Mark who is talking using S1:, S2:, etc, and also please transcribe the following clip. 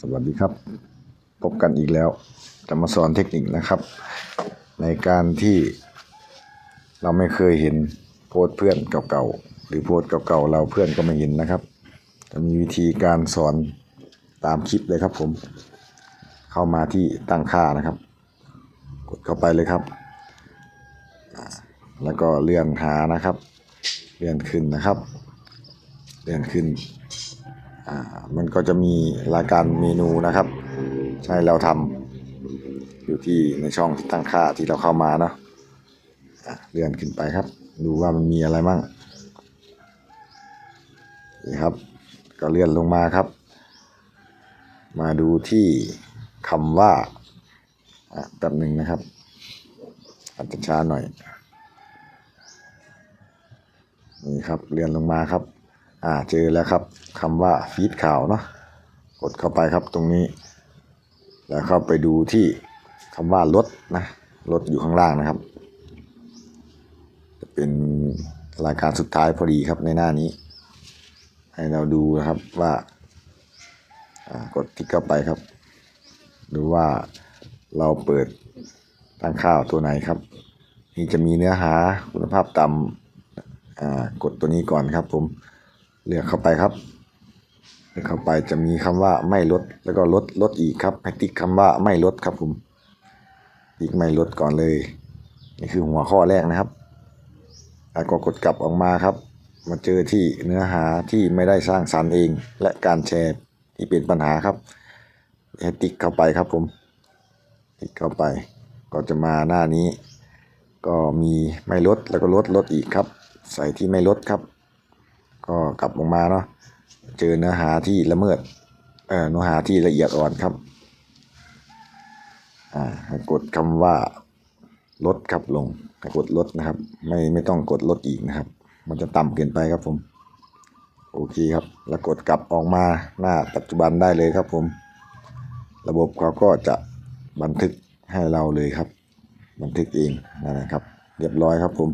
S1: สวัสดีครับ พบกันอีกแล้วจะมาสอนเทคนิคนะครับ ในการที่เราไม่เคยเห็นโพสเพื่อนเก่าๆหรือโพสเก่าๆเราเพื่อนก็ไม่เห็นนะครับ จะมีวิธีการสอนตามคลิปเลยครับผม เข้ามาที่ตั้งค่านะครับ กดเข้าไปเลยครับ แล้วก็เลื่อนหานะครับ เลื่อนขึ้นนะครับ เลื่อนขึ้น อ่ามันก็จะมีรายการเมนูนะครับ ใช่เราทำอยู่ที่ในช่องที่ตั้งค่าที่เราเข้ามาเนาะเลื่อนขึ้นไปครับ ดูว่ามันมีอะไรมั่งนี่ครับ ก็เลื่อนลงมาครับ มาดูที่คำว่าอะแป๊บหนึ่งนะครับ อาจจะช้าหน่อย นี่ครับเลื่อนลงมาครับ อ่าเจอแล้วครับ คำว่าฟีดข่าวเนาะกดเข้าไปครับตรงนี้ แล้วเข้าไปดูที่คำว่ารถนะรถอยู่ข้างล่างนะครับ จะเป็นรายการสุดท้ายพอดีครับในหน้านี้ ให้เราดูนะครับว่ากดที่เข้าไปครับ ดูว่าเราเปิดตั้งค่าวตัวไหนครับนี่จะมีเนื้อหาคุณภาพต่ำอ่ากดตัวนี้ก่อนครับผมเลือกเข้าไปครับ เข้าไปจะมีคำว่าไม่ลด แล้วก็ลดลดอีกครับให้ติ๊กคำว่าไม่ลดครับผมติ๊กไม่ลดก่อนเลย นี่คือหัวข้อแรกนะครับแล้วก็กดกลับออกมาครับ มาเจอที่เนื้อหาที่ไม่ได้สร้างสรรค์เอง และการแชร์ที่เป็นปัญหาครับให้ติ๊กเข้าไปครับผม ติ๊กเข้าไป ก็จะมาหน้านี้ ก็มีไม่ลดแล้วก็ลดลดอีกครับ ใส่ที่ไม่ลดครับ ก็กลับลงมาเนาะ เจอเนื้อหาที่ละเมิดเอ่อเนื้อหาที่ละเอียดอ่อนครับอ่าให้กดคำว่าลดครับลงให้กดลดนะครับ ไม่ไม่ต้องกดลดอีกนะครับ มันจะต่ำเกินไปครับผม โอเคครับ แล้วกดกลับออกมาหน้าปัจจุบันได้เลยครับผม ระบบเขาก็จะบันทึกให้เราเลยครับ บันทึกเองนั่นนะครับ เรียบร้อยครับผม